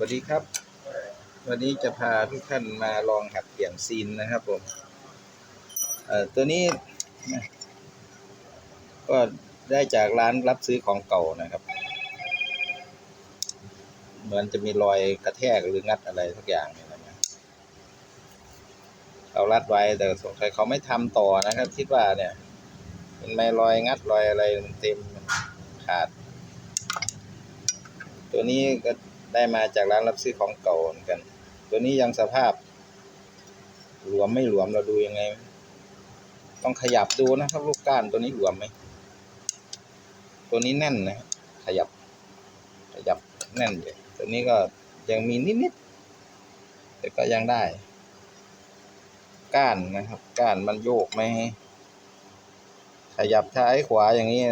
วัสดีครับ วันนี้จะพาทุกท่านมาลองหัดเปลี่ยนซีนนะครับผมตัวนี้ก็ได้จากร้านรับซื้อของเก่านะครับ เหมือนจะมีรอยกระแทกหรืองัดอะไรสักอย่างเนี่ยนะเขารัดไว้แต่สงสัยเขาไม่ทำต่อนะครับ คิดว่าเนี่ยเป็นไม้รอยงัดรอยอะไรมันเต็มขาด ตัวนี้ก็ ได้มาจากร้านรับซื้อของเก่าเหมือนกัน ตัวนี้ยังสภาพ หลวมไม่หลวมเราดูยังไง ต้องขยับดูนะครับลูกก้านตัวนี้หลวมไหมตัวนี้แน่นนะ ขยับ ขยับแน่นเลยตัวนี้ก็ยังมีนิดๆแต่ก็ยังได้ ก้านนะครับ ก้านมันโยกไหมขยับซ้ายขวาอย่างนี้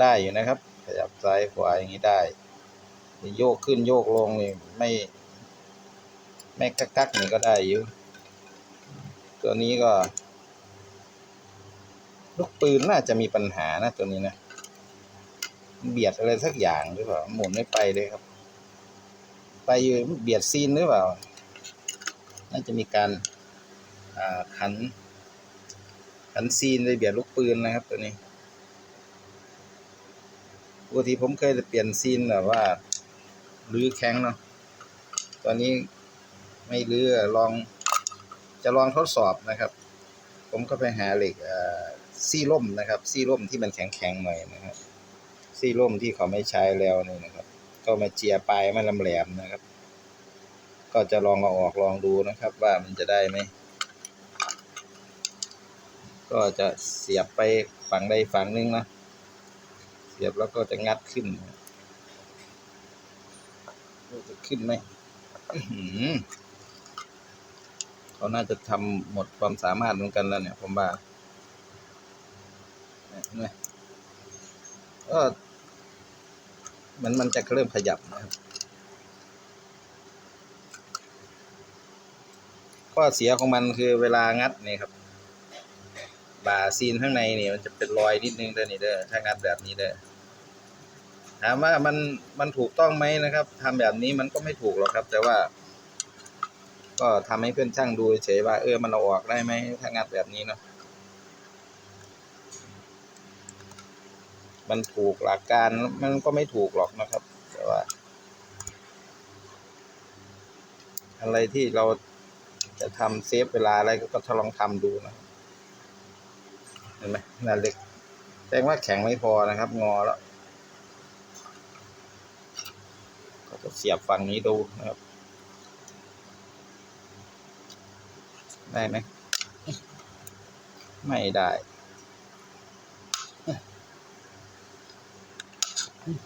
ได้อยู่นะครับ ขยับซ้ายขวาอย่างนี้ได้ โยกขึ้นโยกลงนี่ไม่ ไม่กักกักนี่ก็ได้อยู่ ตัวนี้ก็ ลูกปืนน่าจะมีปัญหานะตัวนี้นะเบียดอะไรสักอย่างหรือเปล่าหมุนไม่ไปเลยครับ ไปอยู่เบียดซีนหรือเปล่า น่าจะมีการขันขันซีนเลยเบียดลูกปืนนะครับตัวนี้ปกติผมเคยจะเปลี่ยนซีนแบบว่า รื้อแข้งเนาะตอนนี้ไม่รื้อลองจะลองทดสอบนะครับ ผมก็ไปหาเหล็กซี่ร่มนะครับ ซี่ร่มที่มันแข็งๆหน่อยนะครับ ซี่ร่มที่เขาไม่ใช้แล้วนี่นะครับ ก็มาเจียปลายมันลำแหลมนะครับ ก็จะลองเอาออกลองดูนะครับ ว่ามันจะได้ไหมก็จะเสียบไปฝั่งใดฝั่งหนึงนะเสียบแล้วก็จะงัดขึ้น จะขึ้นไหมอื้อหือเขาน่าจะทำหมดความสามารถเหมือนกันแล้วเนี่ย ผมว่าเนี่ยเห็นไหมก็มันมันจะเริ่มขยับนะครับ ข้อเสียของมันคือเวลางัดนี่ครับ บ่าซีนข้างในนี่มันจะเป็นรอยนิดนึงเด้อนี่เด้อถ้างัดแบบนี้เด้อ ถามว่ามันมันถูกต้องไหมนะครับทำแบบนี้มันก็ไม่ถูกหรอกครับ แต่ว่า ก็ทำให้เพื่อนช่างดูเฉยว่า เออมันเอาออกได้ไหมถ้างัดแบบนี้เนาะมันถูกหลักการมันก็ไม่ถูกหรอกนะครับ แต่ว่า อะไรที่เราจะทำเซฟเวลาอะไรก็ทดลองทำดูนะเห็นไหมหนาเล็กแสดงว่าแข็งไม่พอนะครับ งอแล้ว ก็จะ เสียบฝั่งนี้ดูนะครับ ได้ไหม ไม่ได้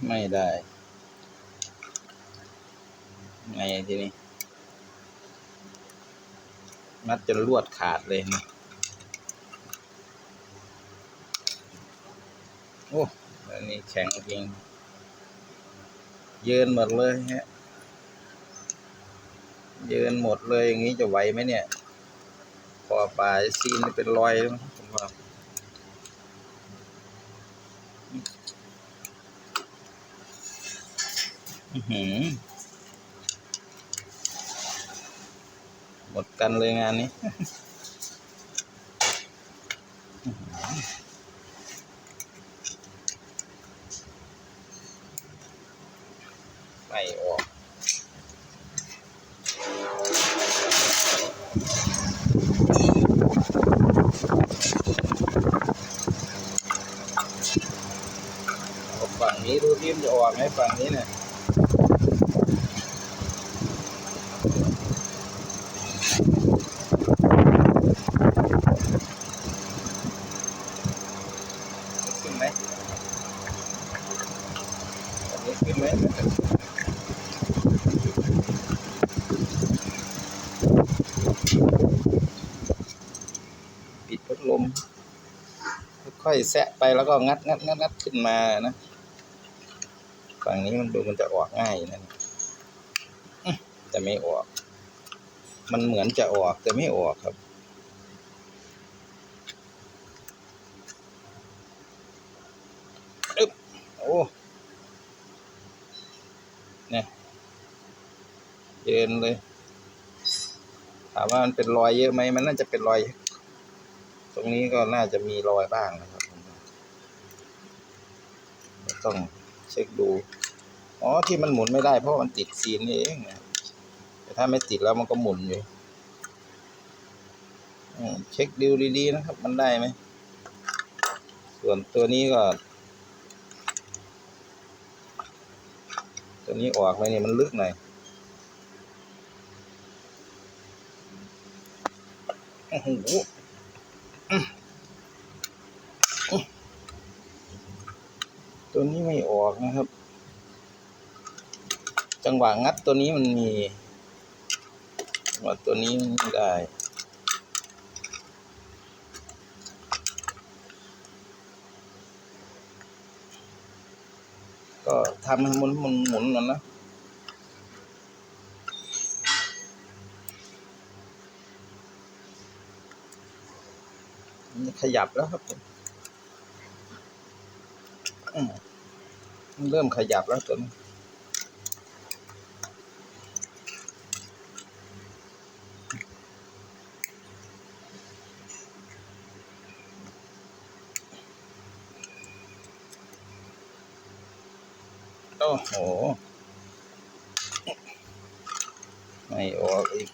ไม่ได้ไงทีนี้มัดจนลวดขาดเลยนะโอ้อันนี้แข็งจริง ยินหมดเลยฮะเยินหมดเลยอย่างนี้จะไหวไหมเนี่ยพอปลายซีนเป็นรอยมั้งผมว่าหมดกันเลยงานนี้ ไม่ออก เอาฝั่ง นี้ดูที่มันจะออกไหมฝั่งนี้เนี่ยขึ้นไหมอันนี้ขึ้นไหมปิดพัดลมค่อยแซะไปแล้วก็งัดงัดงัดงัดขึ้นมานะ งนี้มันดูมันจะออกง่ายนะแต่ไม่ออก มันเหมือนจะออกแต่ไม่ออกครับ อึ๊บ โอ้เนี่ยเยินเลย ถามว่ามันเป็นรอยเยอะไหม มันน่าจะเป็นรอย ตรงนี้ก็น่าจะมีรอยบ้างนะครับ ต้องเช็คดู อ๋อที่มันหมุนไม่ได้ เพราะมันติดซีนนี่เองแต่ถ้าไม่ติดแล้วมันก็หมุนอยู่เช็คดูดีๆนะครับ มันได้ไหม ส่วนตัวนี้ก็ ตัวนี้ออกไปเนี่ยมันลึกหน่อยโอ้โหตัวนี้ไม่ออกนะครับ จังหวะงัดตัวนี้มันมีจังหวะตัวนี้ไม่ได้ ก็ทำให้มุนหมุนหมุนหน่อยนะขยับแล้วครับผมเริ่มขยับแล้วตัวนี้ โอ้โห ไม่ออกอีก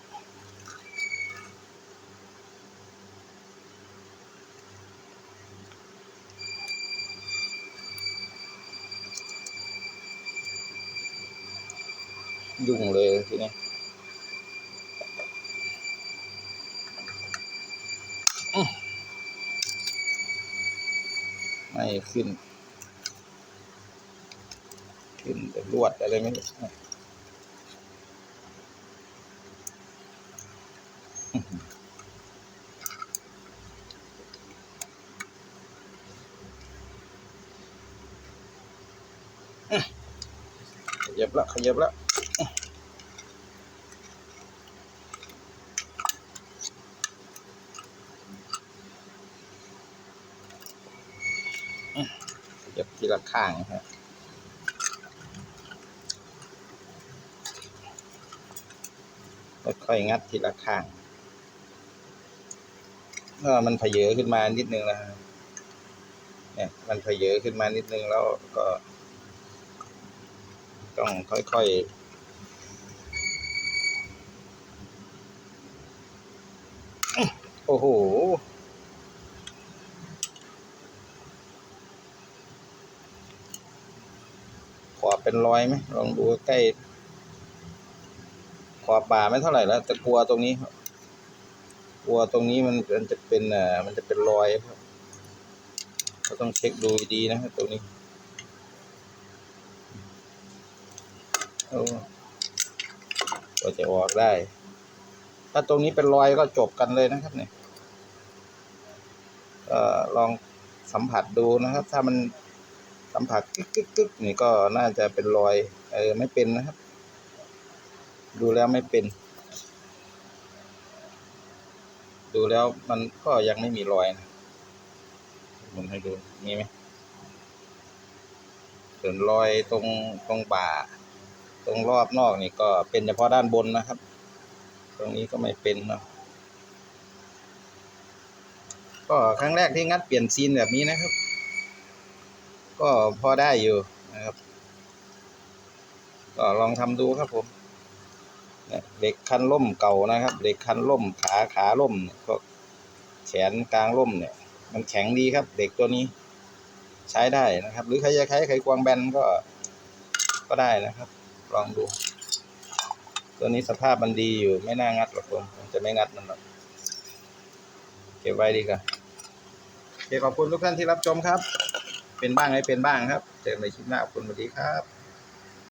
ยุ่งเลยทีนี้ไม่ขึ้น ขึ้นแต่ลวดอะไรไม่รู้ขยับละขยับละเก็บทีละข้างนะครับ ค่อยๆงัดทีละข้างก็มันเพเยอขึ้นมานิดนึงแล้วเนี่ย มันเพเยอขึ้นมานิดนึงแล้วก็ ต้องค่อยๆโอ้โหขอบเป็นรอยไหม ลองดูใกล้ อบบ่าไม่เท่าไหร่แล้วแต่กลัวตรงนี้ครับกลัวตรงนี้มันมันจะเป็นอ่อมันจะเป็นรอยครับก็ต้องเช็คดูดีนะครับตรงนี้โอ้ก็จะออกได้ ถ้าตรงนี้เป็นรอยก็จบกันเลยนะครับเนี่ยก็ลองสัมผัสดูนะครับ ถ้ามันสัมผัสกึกกึกกึกนี่ก็น่าจะเป็นรอย เออไม่เป็นนะครับ ดูแล้วไม่เป็น ดูแล้วมันก็ยังไม่มีรอยนะผมให้ดูมีไหมส่วนรอยตรงตรงบ่า ตรงรอบนอกนี่ก็เป็นเฉพาะด้านบนนะครับ ตรงนี้ก็ไม่เป็นเนาะก็ครั้งแรกที่งัดเปลี่ยนซีนแบบนี้นะครับ ก็พอได้อยู่นะครับ ก็ลองทำดูครับผม เนี่ยเหล็กคันล่มเก่านะครับเหล็กคันล่มขาขาล่มก็แขนกลางล่มเนี่ย มันแข็งดีครับเหล็กตัวนี้ ใช้ได้นะครับ หรือใครจะใช้ไขควงแบนก็ก็ได้นะครับ ลองดู ตัวนี้สภาพมันดีอยู่ไม่น่างัดหรอกผมผมจะไม่งัดมันหรอกเก็บไว้ดีกว่าโอเคขอบคุณทุกท่านที่รับชมครับ เป็นบ้างไม่เป็นบ้างครับ เจอกันในคลิปหน้าขอบคุณสวัสดีครับ